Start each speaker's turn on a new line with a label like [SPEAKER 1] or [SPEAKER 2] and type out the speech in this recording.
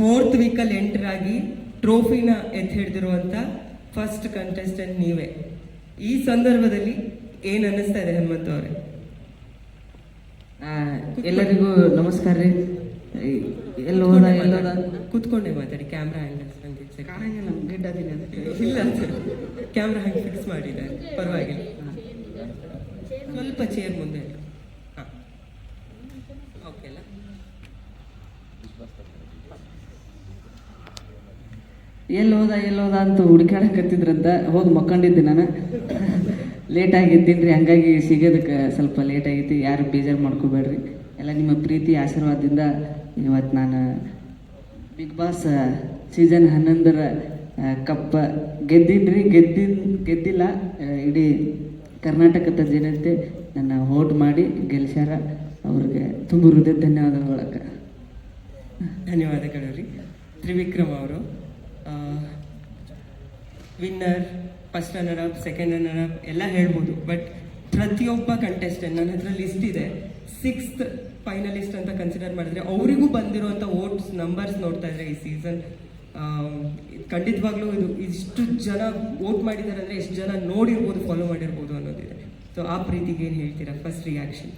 [SPEAKER 1] Fourth ವೀಕಲ್ಲಿ enter ಆಗಿ ಟ್ರೋಫಿನ ಎತ್ತಿ ಹಿಡಿದಿರುವಂಥ ಫಸ್ಟ್ ಕಂಟೆಸ್ಟೆಂಟ್ ನೀವೇ. ಈ ಸಂದರ್ಭದಲ್ಲಿ ಏನು ಅನ್ನಿಸ್ತಾ ಇದೆ ಹನುಮಂತ ಅವರೇ?
[SPEAKER 2] ಎಲ್ಲರಿಗೂ ನಮಸ್ಕಾರ ರೀ. ಎಲ್ಲ ಹೋದ ಎಲ್ಲಿ ಹೋದ.
[SPEAKER 1] ಕುತ್ಕೊಂಡೆ ಮಾತಾಡಿ ಕ್ಯಾಮ್ರಾ ಆಂಗಲ್ಸ್ ನಂಗೆ check
[SPEAKER 2] ಕಾಣಂಗಿಲ್ಲ
[SPEAKER 1] ಇಲ್ಲ ಕ್ಯಾಮ್ರಾ ಹಂಗೆ ಫಿಕ್ಸ್ ಮಾಡಿದ್ದಾರೆ ಪರವಾಗಿಲ್ಲ. ಸ್ವಲ್ಪ ಚೇರ್ ಮುಂದೆ. ಹಾಂ. ಓಕೆ ಅಲ್ಲ?
[SPEAKER 2] ಎಲ್ಲಿ ಹೋದ ಎಲ್ಲಿ ಹೋದ ಅಂತ ಹುಡುಕಾಡಕತ್ತಿದ್ರಂತ ಹೋಗಿ ಮಕ್ಕೊಂಡಿದ್ದೆ ನಾನು. ಲೇಟ್ ರೀ ಹಂಗಾಗಿ ಸಿಗೋದಕ್ಕೆ ಸ್ವಲ್ಪ ಲೇಟ್ ಆಗೈತಿ. ಯಾರು ಬೇಜಾರು ಮಾಡ್ಕೋಬೇಡ್ರಿ. ಎಲ್ಲ ನಿಮ್ಮ ಪ್ರೀತಿ, ಆಶೀರ್ವಾದದಿಂದ ಇವತ್ತು ನಾನು ಬಿಗ್ ಬಾಸ್ ಸೀಸನ್ ಹನ್ನೊಂದರ ಕಪ್ಪ ಗೆದ್ದಿನ್ರಿ. ಗೆದ್ದಿನ್, ಗೆದ್ದಿಲ್ಲ ಇಡೀ ಕರ್ನಾಟಕದ ಜನತೆ ನನ್ನ ಹೋಟ್ ಮಾಡಿ ಗೆಲ್ಸ್ಯಾರ. ಅವ್ರಿಗೆ ತುಂಬ ಹೃದಯ ಧನ್ಯವಾದಗಳು
[SPEAKER 1] ಧನ್ಯವಾದಗಳು ರೀ ತ್ರಿವಿಕ್ರಮ್ ಅವರು. Winner first runner up second runner up ಎಲ್ಲ ಹೇಳ್ಬೋದು. ಬಟ್ ಪ್ರತಿಯೊಬ್ಬ ಕಂಟೆಸ್ಟೆಂಟ್ ನನ್ನ ಹತ್ರ ಲಿಸ್ಟ್ ಇದೆ. ಸಿಕ್ಸ್ತ್ ಫೈನಲಿಸ್ಟ್ ಅಂತ ಕನ್ಸಿಡರ್ ಮಾಡಿದ್ರೆ ಅವರಿಗೂ ಬಂದಿರುವಂಥ ವೋಟ್ಸ್ ನಂಬರ್ಸ್ ನೋಡ್ತಾ ಇದ್ರೆ ಈ ಸೀಸನ್ ಖಂಡಿತವಾಗ್ಲೂ ಇದು ಇಷ್ಟು ಜನ ವೋಟ್ ಮಾಡಿದ್ದಾರೆ ಅಂದರೆ ಎಷ್ಟು ಜನ ನೋಡಿರ್ಬೋದು ಫಾಲೋ ಮಾಡಿರ್ಬೋದು ಅನ್ನೋದಿದೆ. ಸೊ ಆ ಪ್ರೀತಿಗೆ ಏನು ಹೇಳ್ತೀರಾ? First reaction